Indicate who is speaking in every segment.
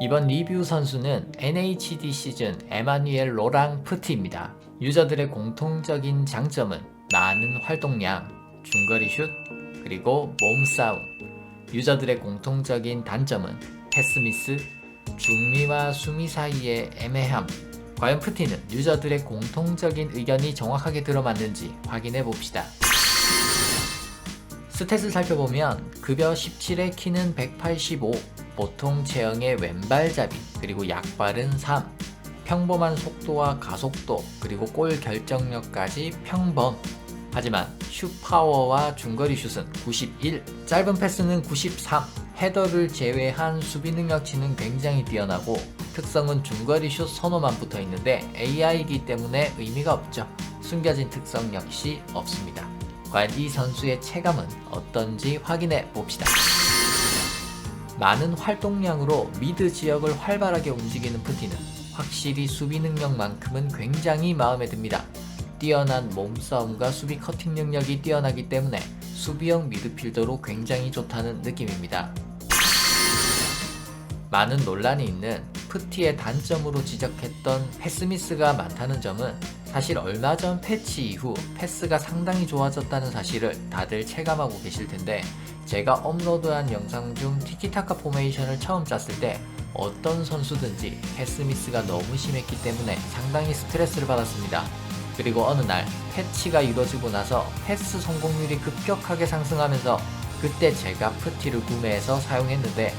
Speaker 1: 이번 리뷰 선수는 NHD 시즌 에마뉘엘 로랑 프티입니다. 유저들의 공통적인 장점은 많은 활동량, 중거리 슛, 그리고 몸싸움. 유저들의 공통적인 단점은 패스미스, 중미와 수미 사이의 애매함. 과연 프티는 유저들의 공통적인 의견이 정확하게 들어맞는지 확인해 봅시다. 스탯을 살펴보면 급여 17의 키는 185, 보통 체형의 왼발잡이, 그리고 약발은 3, 평범한 속도와 가속도, 그리고 골 결정력까지 평범. 하지만 슛 파워와 중거리 슛은 91, 짧은 패스는 93, 헤더를 제외한 수비 능력치는 굉장히 뛰어나고 특성은 중거리 슛 선호만 붙어 있는데 AI이기 때문에 의미가 없죠. 숨겨진 특성 역시 없습니다. 과연 이 선수의 체감은 어떤지 확인해 봅시다. 많은 활동량으로 미드 지역을 활발하게 움직이는 푸티는 확실히 수비 능력만큼은 굉장히 마음에 듭니다. 뛰어난 몸싸움과 수비 커팅 능력이 뛰어나기 때문에 수비형 미드필더로 굉장히 좋다는 느낌입니다. 많은 논란이 있는 푸티의 단점으로 지적했던 패스미스가 많다는 점은 사실 얼마 전 패치 이후 패스가 상당히 좋아졌다는 사실을 다들 체감하고 계실 텐데 제가 업로드한 영상 중 티키타카 포메이션을 처음 짰을 때 어떤 선수든지 패스미스가 너무 심했기 때문에 상당히 스트레스를 받았습니다. 그리고 어느 날 패치가 이루어지고 나서 패스 성공률이 급격하게 상승하면서 그때 제가 푸티를 구매해서 사용했는데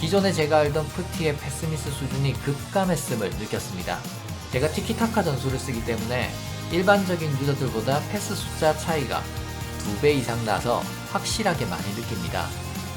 Speaker 1: 기존에 제가 알던 푸티의 패스미스 수준이 급감했음을 느꼈습니다. 제가 티키타카 전술을 쓰기 때문에 일반적인 유저들보다 패스 숫자 차이가 2배 이상 나서 확실하게 많이 느낍니다.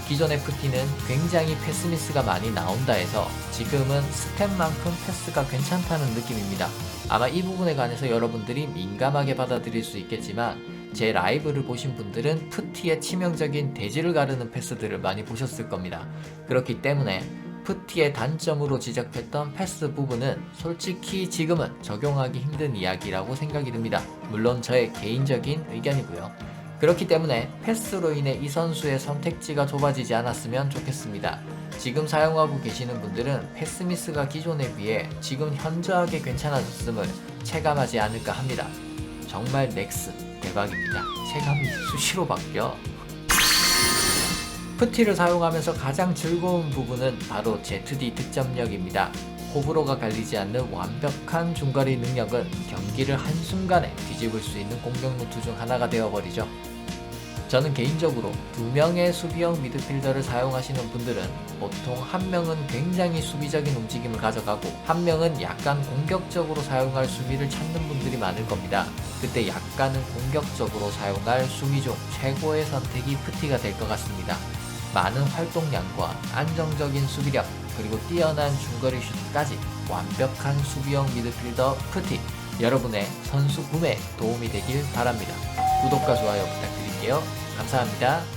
Speaker 1: 기존의 푸티는 굉장히 패스 미스가 많이 나온다 해서 지금은 스텝만큼 패스가 괜찮다는 느낌입니다. 아마 이 부분에 관해서 여러분들이 민감하게 받아들일 수 있겠지만 제 라이브를 보신 분들은 푸티의 치명적인 대지를 가르는 패스들을 많이 보셨을 겁니다. 그렇기 때문에 푸티의 단점으로 지적했던 패스 부분은 솔직히 지금은 적용하기 힘든 이야기라고 생각이 듭니다. 물론 저의 개인적인 의견이고요. 그렇기 때문에 패스로 인해 이 선수의 선택지가 좁아지지 않았으면 좋겠습니다. 지금 사용하고 계시는 분들은 패스미스가 기존에 비해 지금 현저하게 괜찮아졌음을 체감하지 않을까 합니다. 정말 넥스 대박입니다. 체감이 수시로 바뀌어. 푸티를 사용하면서 가장 즐거운 부분은 바로 ZD 득점력입니다. 호불호가 갈리지 않는 완벽한 중거리 능력은 경기를 한순간에 뒤집을 수 있는 공격 노트 중 하나가 되어버리죠. 저는 개인적으로 두 명의 수비형 미드필더를 사용하시는 분들은 보통 한 명은 굉장히 수비적인 움직임을 가져가고 한 명은 약간 공격적으로 사용할 수비를 찾는 분들이 많을 겁니다. 그때 약간은 공격적으로 사용할 수비 중 최고의 선택이 푸티가 될 것 같습니다. 많은 활동량과 안정적인 수비력 그리고 뛰어난 중거리 슛까지 완벽한 수비형 미드필더 푸티 여러분의 선수 구매에 도움이 되길 바랍니다. 구독과 좋아요 부탁드릴게요. 감사합니다.